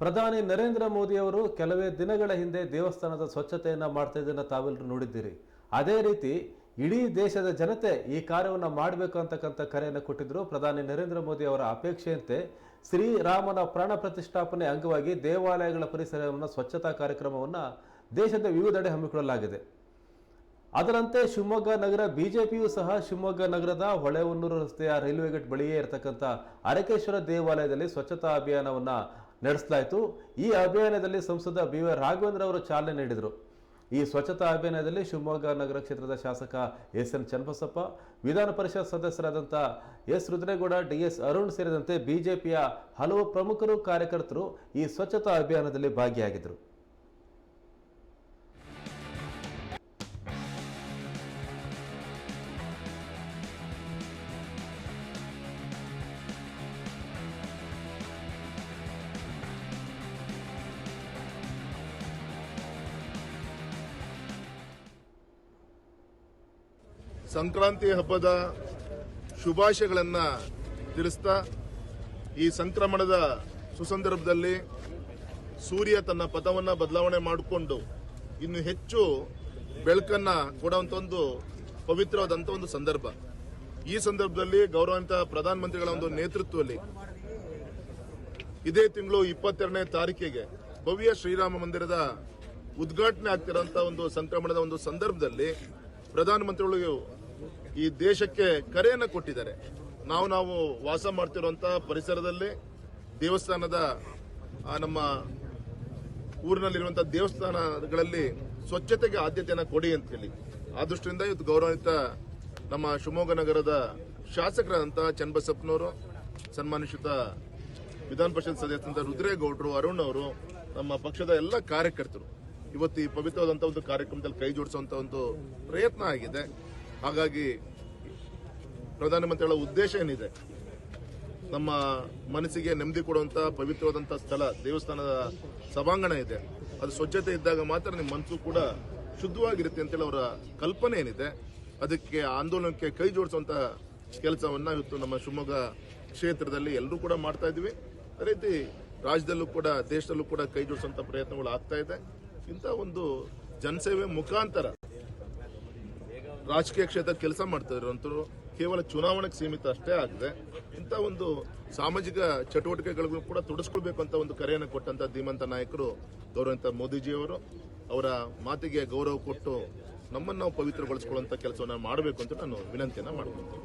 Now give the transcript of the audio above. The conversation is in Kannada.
ಪ್ರಧಾನಿ ನರೇಂದ್ರ ಮೋದಿ ಅವರು ಕೆಲವೇ ದಿನಗಳ ಹಿಂದೆ ದೇವಸ್ಥಾನದ ಸ್ವಚ್ಛತೆಯನ್ನು ಮಾಡ್ತಾ ಇದ್ದನ್ನು ತಾವೆಲ್ಲರೂ ನೋಡಿದ್ದೀರಿ. ಅದೇ ರೀತಿ ಇಡೀ ದೇಶದ ಜನತೆ ಈ ಕಾರ್ಯವನ್ನು ಮಾಡಬೇಕು ಅಂತಕ್ಕಂಥ ಕರೆಯನ್ನು ಕೊಟ್ಟಿದ್ದರು ಪ್ರಧಾನಿ ನರೇಂದ್ರ ಮೋದಿ ಅವರ ಅಪೇಕ್ಷೆಯಂತೆ ಶ್ರೀರಾಮನ ಪ್ರಾಣ ಪ್ರತಿಷ್ಠಾಪನೆ ಅಂಗವಾಗಿ ದೇವಾಲಯಗಳ ಪರಿಸರವನ್ನು ಸ್ವಚ್ಛತಾ ಕಾರ್ಯಕ್ರಮವನ್ನು ದೇಶದ ವಿವಿಧೆಡೆ ಹಮ್ಮಿಕೊಳ್ಳಲಾಗಿದೆ. ಅದರಂತೆ ಶಿವಮೊಗ್ಗ ನಗರ ಬಿಜೆಪಿಯು ಸಹ ಶಿವಮೊಗ್ಗ ನಗರದ ಹೊಳೆಹೊನ್ನೂರು ರಸ್ತೆಯ ರೈಲ್ವೆ ಗೇಟ್ ಬಳಿಯೇ ಇರತಕ್ಕಂಥ ಅರಕೇಶ್ವರ ದೇವಾಲಯದಲ್ಲಿ ಸ್ವಚ್ಛತಾ ಅಭಿಯಾನವನ್ನ ನಡೆಸಲಾಯಿತು. ಈ ಅಭಿಯಾನದಲ್ಲಿ ಸಂಸದ ಬಿ ವೈ ರಾಘವೇಂದ್ರ ಅವರು ಚಾಲನೆ ನೀಡಿದರು. ಈ ಸ್ವಚ್ಛತಾ ಅಭಿಯಾನದಲ್ಲಿ ಶಿವಮೊಗ್ಗ ನಗರ ಕ್ಷೇತ್ರದ ಶಾಸಕ ಎಸ್ ಎನ್ ಚನ್ನಬಸಪ್ಪ, ವಿಧಾನ ಪರಿಷತ್ ಸದಸ್ಯರಾದಂಥ S Rudregowda, D S Arun ಸೇರಿದಂತೆ ಬಿಜೆಪಿಯ ಹಲವು ಪ್ರಮುಖರು ಕಾರ್ಯಕರ್ತರು ಈ ಸ್ವಚ್ಛತಾ ಅಭಿಯಾನದಲ್ಲಿ ಭಾಗಿಯಾಗಿದ್ದರು. ಸಂಕ್ರಾಂತಿ ಹಬ್ಬದ ಶುಭಾಶಯಗಳನ್ನು ತಿಳಿಸ್ತಾ ಈ ಸಂಕ್ರಮಣದ ಸುಸಂದರ್ಭದಲ್ಲಿ ಸೂರ್ಯ ತನ್ನ ಪದವನ್ನು ಬದಲಾವಣೆ ಮಾಡಿಕೊಂಡು ಇನ್ನು ಹೆಚ್ಚು ಬೆಳಕನ್ನು ಕೊಡುವಂಥ ಒಂದು ಪವಿತ್ರವಾದಂಥ ಒಂದು ಸಂದರ್ಭ. ಈ ಸಂದರ್ಭದಲ್ಲಿ ಗೌರವಂತ ಪ್ರಧಾನಮಂತ್ರಿಗಳ ಒಂದು ನೇತೃತ್ವದಲ್ಲಿ ಇದೇ ತಿಂಗಳು ಇಪ್ಪತ್ತೆರಡನೇ ತಾರೀಕಿಗೆ ಭವ್ಯ ಶ್ರೀರಾಮ ಮಂದಿರದ ಉದ್ಘಾಟನೆ ಆಗ್ತಿರೋಂಥ ಒಂದು ಸಂಕ್ರಮಣದ ಒಂದು ಸಂದರ್ಭದಲ್ಲಿ ಪ್ರಧಾನಮಂತ್ರಿಗಳು ಈ ದೇಶಕ್ಕೆ ಕರೆಯನ್ನು ಕೊಟ್ಟಿದ್ದಾರೆ. ನಾವು ನಾವು ವಾಸ ಮಾಡ್ತಿರುವಂತಹ ಪರಿಸರದಲ್ಲಿ ದೇವಸ್ಥಾನದ ನಮ್ಮ ಊರಿನಲ್ಲಿರುವಂತಹ ದೇವಸ್ಥಾನಗಳಲ್ಲಿ ಸ್ವಚ್ಛತೆಗೆ ಆದ್ಯತೆಯನ್ನು ಕೊಡಿ ಅಂತ ಹೇಳಿ. ಆ ದೃಷ್ಟಿಯಿಂದ ಇವತ್ತು ಗೌರವಾನ್ವಿತ ನಮ್ಮ ಶಿವಮೊಗ್ಗ ನಗರದ ಶಾಸಕರಾದಂತಹ ಚನ್ನಬಸಪ್ಪನವರು, ಸನ್ಮಾನಿಸಿದ ವಿಧಾನ ಪರಿಷತ್ ಸದಸ್ಯರಂತ ರುದ್ರೇಗೌಡರು, ಅರುಣ್ ಅವರು, ನಮ್ಮ ಪಕ್ಷದ ಎಲ್ಲ ಕಾರ್ಯಕರ್ತರು. ಇವತ್ತು ಈ ಪವಿತ್ರವಾದಂತಹ ಒಂದು ಕಾರ್ಯಕ್ರಮದಲ್ಲಿ ಕೈ ಜೋಡಿಸುವಂತ ಒಂದು ಪ್ರಯತ್ನ ಆಗಿದೆ. ಹಾಗಾಗಿ ಪ್ರಧಾನಮಂತ್ರಿಗಳ ಉದ್ದೇಶ ಏನಿದೆ? ನಮ್ಮ ಮನಸ್ಸಿಗೆ ನೆಮ್ಮದಿ ಕೊಡುವಂತ ಪವಿತ್ರವಾದಂಥ ಸ್ಥಳ, ದೇವಸ್ಥಾನದ ಸಭಾಂಗಣ ಇದೆ. ಅದು ಸ್ವಚ್ಛತೆ ಇದ್ದಾಗ ಮಾತ್ರ ನಿಮ್ಮ ಮನಸ್ಸು ಕೂಡ ಶುದ್ಧವಾಗಿರುತ್ತೆ ಅಂತೇಳಿ ಅವರ ಕಲ್ಪನೆ ಏನಿದೆ. ಅದಕ್ಕೆ ಆಂದೋಲನಕ್ಕೆ ಕೈ ಜೋಡಿಸುವಂತ ಕೆಲಸವನ್ನ ಇವತ್ತು ನಮ್ಮ ಶಿವಮೊಗ್ಗ ಕ್ಷೇತ್ರದಲ್ಲಿ ಎಲ್ಲರೂ ಕೂಡ ಮಾಡ್ತಾ ಇದ್ವಿ ಅದೇ ರೀತಿ ರಾಜ್ಯದಲ್ಲೂ ಕೂಡ, ದೇಶದಲ್ಲೂ ಕೂಡ ಕೈ ಜೋಡಿಸುವಂತ ಪ್ರಯತ್ನಗಳು ಆಗ್ತಾ ಇದೆ. ಇಂಥ ಒಂದು ಜನಸೇವೆ ಮುಖಾಂತರ ರಾಜಕೀಯ ಕ್ಷೇತ್ರ ಕೆಲಸ ಮಾಡ್ತಾ ಇರುವಂತರು ಕೇವಲ ಚುನಾವಣೆಗೆ ಸೀಮಿತ ಅಷ್ಟೇ ಆಗಿದೆ. ಇಂಥ ಒಂದು ಸಾಮಾಜಿಕ ಚಟುವಟಿಕೆಗಳಿಗೂ ಕೂಡ ತೊಡಸ್ಕೊಳ್ಬೇಕು ಅಂತ ಒಂದು ಕರೆಯನ್ನು ಕೊಟ್ಟಂತ ಧೀಮಂತ ನಾಯಕರು ಗೌರವಂತ ಮೋದಿಜಿಯವರು, ಅವರ ಮಾತಿಗೆ ಗೌರವ ಕೊಟ್ಟು ನಮ್ಮನ್ನು ನಾವು ಪವಿತ್ರಗೊಳಿಸ್ಕೊಳ್ಳುವಂಥ ಕೆಲಸವನ್ನ ಮಾಡಬೇಕು ಅಂತ ನಾನು ವಿನಂತಿಯನ್ನು ಮಾಡ್ಕೊಳ್ತೀನಿ.